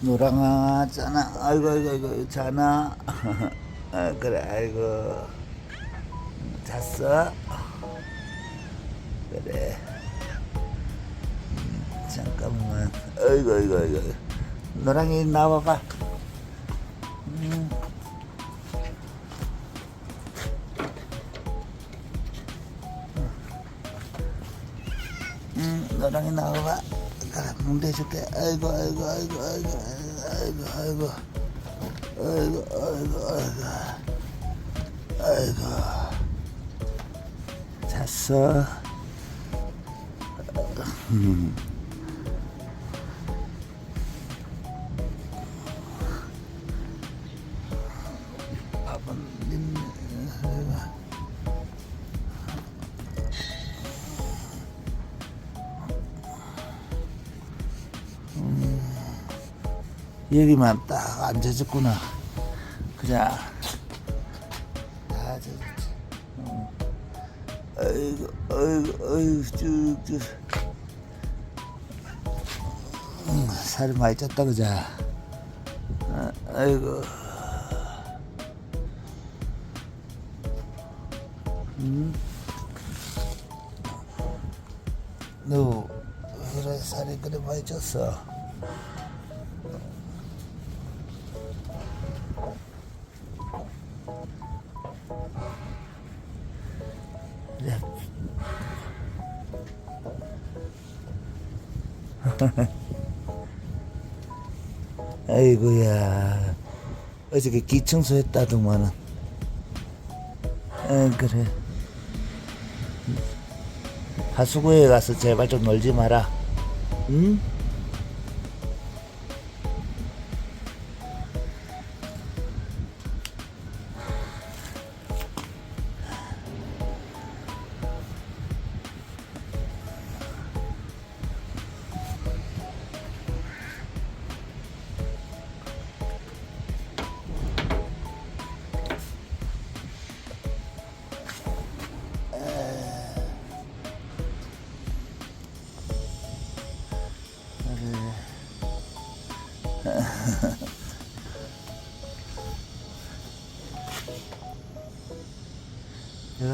노랑아. 자나 아이고 아이고 아이고 자나? 아, 그래 아이고. 잤어? 그래. 음, 잠깐만. 아이고 아이고 아이고. 노랑이 나와봐. 음. 음, 노랑이 나와봐. 나 뭉대줄게. 아이고, 아이고, 아이고, 아이고, 아이고, 아이고, 아이고, 아이고, 아이고, 아이고. 잤어. 음. 여기만 딱 앉아졌구나. 그냥 다 젖었지. 어. 아이고, 아이고, 아이고, 쭉쭉. 음, 살이 많이 쪘다 그자. 아, 아이고. 음. 너 그래 살이 그래 많이 쪘어. 그래. 아이고야 어저께 기청소 했다더만은 아 그래 하수구에 가서 제발 좀 놀지 마라 응? 呵呵。对。